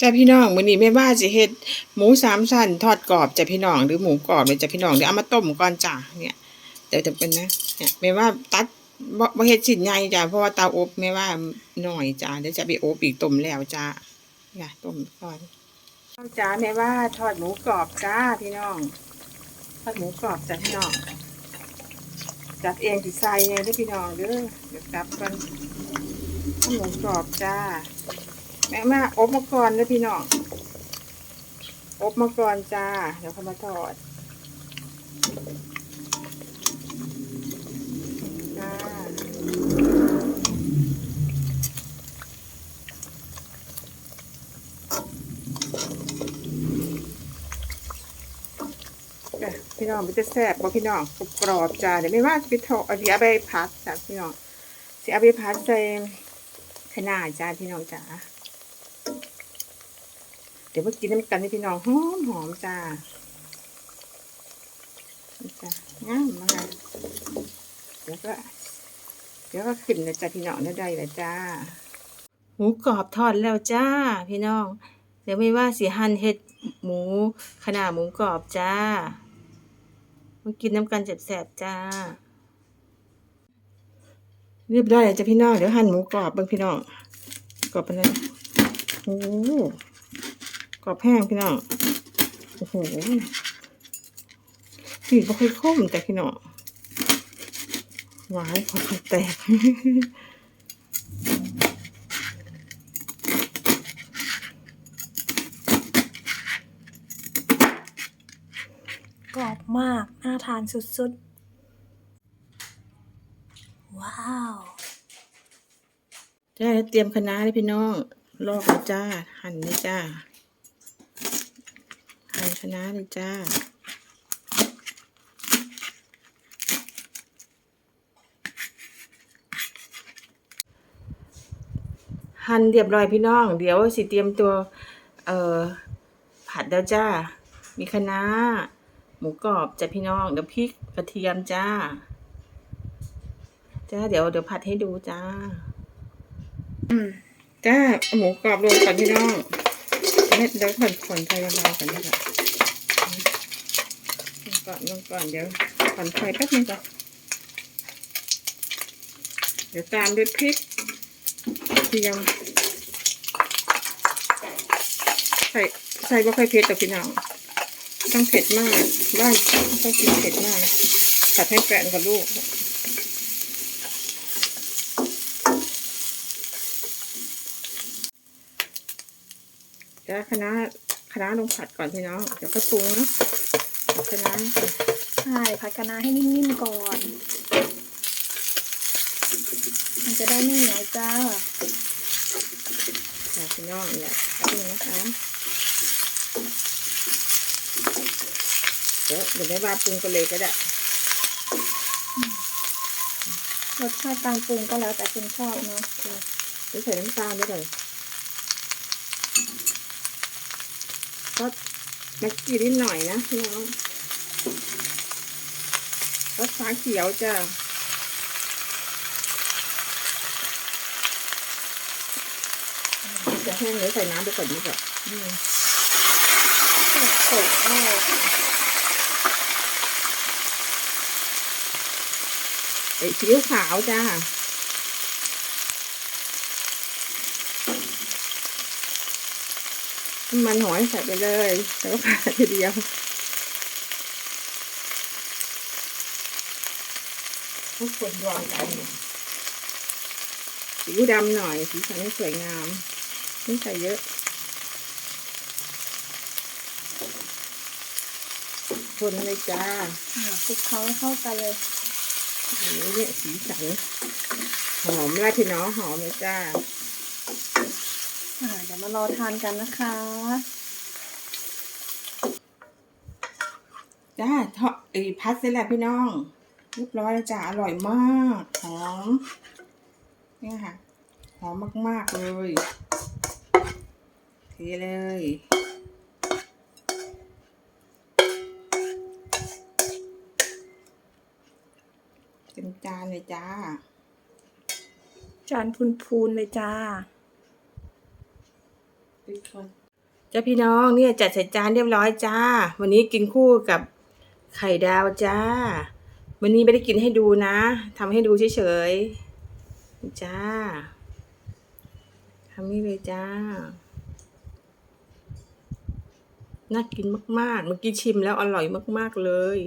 จ้าพี่น้องมื้อนี้แม่ว่าสิเฮ็ดหมูสามชั้นทอดกรอบจ้ะพี่น้องหรือหมูกรอบเลยจ้ะพี่น้องเดี๋ยวเอามาต้มก่อนจ้ะเนี่ยเดี๋ยวจะเป็นนะเนี่ยแม่ว่าตัดบ่เฮ็ดชิ้นใหญ่จ้ะเพราะว่าเตาอบแม่ว่าหน้อยจ้ะเดี๋ยวจะไปอบอีกต้มแล้วจ้ะเนี่ยต้มก่อนจ้าแม่ว่าทอดหมูกรอบจ้าพี่น้อง ทอดหมูกรอบจ้ะพี่น้องจัดเองสิใส่ไงเด้อพี่น้องเด้อเดี๋ยวจับกันทอดหมูกรอบจ้า แม่มาอบมาก่อนนะพี่น้องอบมาก่อนจ้า เดี๋ยวเขามาทอดจ้าพี่น้องมันจะแซ่บบ่พี่น้องกรอบจ้าเดี๋ยวไม่ว่าจะไปทอดเดี๋ยวไปพัดจ้ะพี่น้องจะเอาไปพัดใส่ขนาดจ้าพี่น้องจ้า ดี๋ยวมากินน้ำกันให้พี่น้องหอมหอมจ้าจ้างามมากเดี๋ยวก็เดี๋ยวก็ขึ้นเลยจ้าพี่น้องได้ได้เลยจ้า หมูกรอบทอดแล้วจ้า พี่น้อง เดี๋ยวไม่ว่าสีหั่นเห็ดหมูขนาดหมูกรอบจ้ามากินน้ำกันแสบๆจ้า เรียบร้อยแล้วจ้าพี่น้องเดี๋ยวหั่นหมูกรอบเบิ่งพี่น้องกรอบไปเลยโอ้ รอบแห้งพี่น้องโอ้โหสีบ่ค่อยคมแต่พี่น้องหวานพอค่อยแตกกรอบมาก น่าทานสุดๆ ว้าวจ้าเตรียมคะน้าเลยพี่น้อง ลอกเลยจ้า หั่นเลยจ้าหั่น คะน้าเลยจ้าหั่นเรียบร้อยพี่น้อง เดี๋ยวสิเตรียมตัว เอ่อ ผัดแล้วจ้า มีคะน้า หมูกรอบจ้ะพี่น้อง เดี๋ยวพริกกระเทียมจ้า จ้า เดี๋ยวเดี๋ยวผัดให้ดูจ้าจ้าเอาหมูกรอบลงก่อนพี่น้อง เม็ดเดี๋ยวผ่อนผ่อนไฟเบาๆก่อนดีกว่าลงก่อนลงก่อนเดี๋ยวผ่อนไฟแป๊บนึงก่อนเดี๋ยวตามด้วยพริกเทียมใส่ใส่บ่ค่อยเผ็ดแต่พี่น้องต้องเผ็ดมากบ้านต้องกินเผ็ดมากผัดให้แฟนกับลูก จะคณะคณะลงผัดก่อนพี่น้องเดี๋ยวก็ปรุงเนาะผัดคณะก่อนใช่ผัดคะน้าให้นิ่มๆก่อน มันจะได้ไม่เหนียวจ้าค่ะพี่น้องเนี่ยแป๊บนึงนะคะเดี๋ยวเดี๋ยวได้ว่าปรุงกันเลยก็ได้รสชาติการปรุงก็แล้วแต่คนชอบเนาะเดี๋ยวใส่น้ำตาลด้วยก่อน ก็แม็กกี้นิดหน่อยนะพี่น้องรสฟ้าเขียวจ้ะจะแห้งเดี๋ยวใส่น้ำไปก่อนดีกว่าอืมโอ้โหไอ้ซีอิ๊วขาวจ้า น้ำมันหอยใส่ไปเลยแล้วก็ผัดทีเดียวทุกคนรองกันสีอิ๊วดำหน่อย สีสันให้สวยงาม ไม่ใส่เยอะคนเลยจ้าอ่าคลุกเคล้าให้เข้ากันเลยโอ้โหเนี่ยสีสันหอมแล้วพี่น้องหอมเลยจ้าอ่า เดี๋ยวมารอทานกันนะคะจ้าทอดไอ้พัดเสร็จแล้วพี่น้องเรียบร้อยแล้วจ้าอร่อยมากหอมนี่ค่ะหอมมาก ๆ เลยเทเลยเต็มจานเลยจ้า จานพูนๆเลยจ้า ปิดก่อนจ้าพี่น้องเนี่ยจัดใส่จานเรียบร้อยจ้า วันนี้กินคู่กับไข่ดาวจ้า วันนี้ไม่ได้กินให้ดูนะทำให้ดูเฉยๆจ้าทำนี่เลยจ้าน่ากินมากๆเมื่อกี้ชิมแล้วอร่อยมากๆเลย